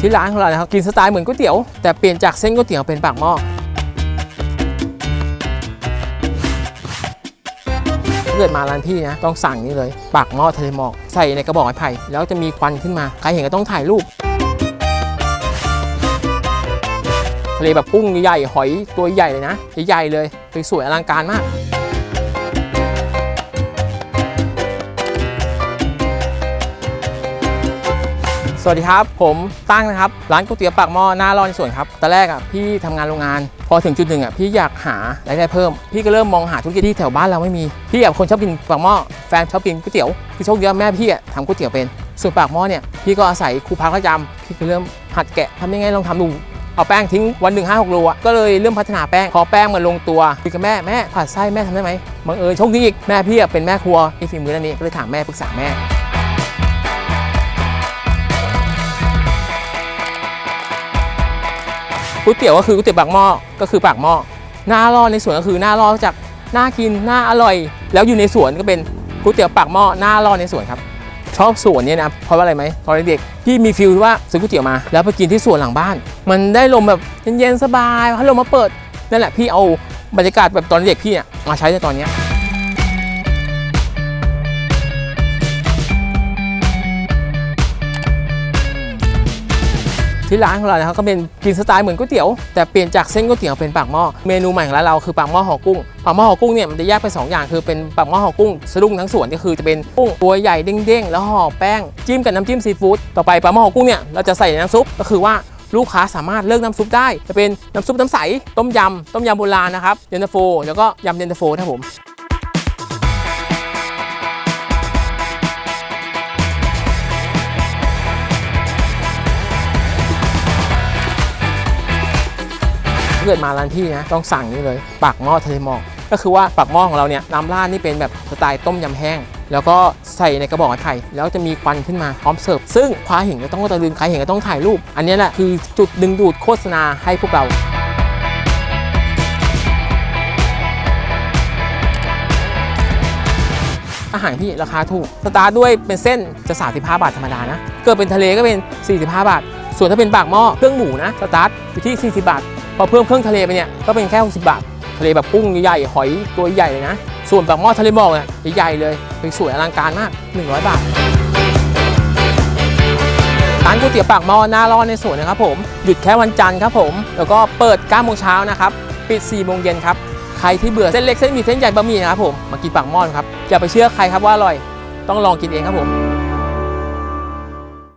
ที่ร้านของเรานะครับกินสไตล์เหมือนก๋วยเตี๋ยวแต่เปลี่ยนจากเส้นก๋วยเตี๋ยวเป็นปากหม้อถ้าเกิดมาร้านพี่นะต้องสั่งนี่เลยปากหม้อทะเลหมอกใส่ในกระบอกไม้ไผ่แล้วจะมีควันขึ้นมาใครเห็นก็ต้องถ่ายรูปทะเลแบบกุ้งใหญ่หอยตัวใหญ่เลยนะใหญ่ๆเลยสวยๆอลังการมาก วัสดีครับ ผมตั้งนะครับ ร้านก๋วยเตี๋ยวปากหม้อหน้าร้อนสวนครับตอนแรกอะพี่ทำงานโรงงาน พอถึงจุดหนึ่งอะพี่อยากหารายได้เพิ่ม พี่ก็เริ่มมองหาธุรกิจที่แถวบ้านเราไม่มี พี่แบบคนชอบกินปากหม้อแฟนชอบกินก๋วยเตี๋ยวคือโชคดีว่าแม่พี่อะทำก๋วยเตี๋ยวเป็น ส่วนปากหม้อเนี่ยพี่ก็อาศัยครูพักประจำพี่ก็เริ่มหัดแกะทำยังไงลองทำดูเอาแป้งทิ้งวันหนึ่งห้าหกโลอะก็เลยเริ่มพัฒนาแป้งพอแป้งมันลงตัวคุยกับแม่แม่ผัดไส้แม่ทำได้ไหมบังเอิญโชคดีอีกแม่พี่อะเป็นแม่ครัวไอ้ฝีมือด้านนี้ก็เลยถามแม่ปรึกษาแม่ ก๋วยเตี๋ยวก็คือก๋วยเตี๋ยวปากหม้อก็คือปากหม้อหน้าล่อในสวนก็คือหน้าล่อจากหน่ากินหน่าอร่อย แล้วอยู่ในสวนก็เป็นก๋วยเตี๋ยวปากหม้อหน้าล่อในสวนครับชอบสวนเนี่ยนะเพราะว่าอะไรไหมตอนเด็กๆพี่มีฟิลว่าซื้อก๋วยเตี๋ยวมา แล้วไปกินที่สวนหลังบ้าน มันได้ลมแบบเย็นๆสบายพัดลมมาเปิดนั่นแหละพี่เอาบรรยากาศแบบตอนเด็กพี่เนี่ยมาใช้ในตอนเนี้ย ที่ร้านของเรานะครับก็เป็นกินสไตล์เหมือนก๋วยเตี๋ยวแต่เปลี่ยนจากเส้นก๋วยเตี๋ยวเป็นปากหม้อเมนูใหม่ของร้านเราคือปากหม้อห่อกุ้งปากหม้อห่อกุ้งเนี่ยมันจะแยกเป็นสองอย่างคือเป็นปากหม้อห่อกุ้งสะดุ้งทั้งส่วนก็คือจะเป็นกุ้งตัวใหญ่เด้งๆแล้วห่อแป้งจิ้มกับน้ำจิ้มซีฟู้ดต่อไปปากหม้อห่อกุ้งเนี่ยเราจะใส่ในน้ำซุปก็คือว่าลูกค้าสามารถเลือกน้ำซุปได้ จะเป็นน้ำซุปน้ำใส ต้มยำ ต้มยำโบราณนะครับ เย็นตาโฟ แล้วก็ยำเย็นตาโฟนะครับผม เกิดมาร้านพี่นะต้องสั่งนี่เลยปากหม้อทะเลหมอกก็คือว่าปากหม้อของเราเนี่ยน้ำราดนี่เป็นแบบสไตล์ต้มยำแห้ง แล้วก็ใส่ในกระบอกไม้ไผ่แล้วจะมีควันขึ้นมาพร้อมเสิร์ฟซึ่งใครเห็นก็ต้องตะลึงใครเห็นก็ต้องถ่ายรูป อันนี้แหละคือจุดดึงดูดโฆษณาให้พวกเราอาหารพี่ราคาถูก สตาร์ด้วยเป็นเส้นจะ 35 บาทธรรมดานะ เกิดเป็นทะเลก็เป็น 45 บาท ส่วนถ้าเป็นปากหม้อเครื่องหมูนะ สตาร์ทอยู่ที่ 40 บาท พอเพิ่มเครื่องทะเลไปเนี่ยก็เป็นแค่ 60 บาท ทะเลแบบกุ้งใหญ่หอยตัวใหญ่เลยนะ ส่วนปากหม้อทะเลหมอกเนี่ยใหญ่ๆเลยเป็นสวยอลังการมาก 100 บาทร้านก๋วยเตี๋ยวปากหม้อหน้าร้อนในสวนนะครับผมหยุดแค่วันจันทร์ครับผม แล้วก็เปิด9โมงเช้านะครับปิด4โมงเย็นครับใครที่เบื่อเส้นเล็กเส้นหมีเส้นใหญ่บะหมี่นะครับผมมากินปากหม้อครับอย่าไปเชื่อใครครับว่าอร่อยต้องลองกินเองครับผม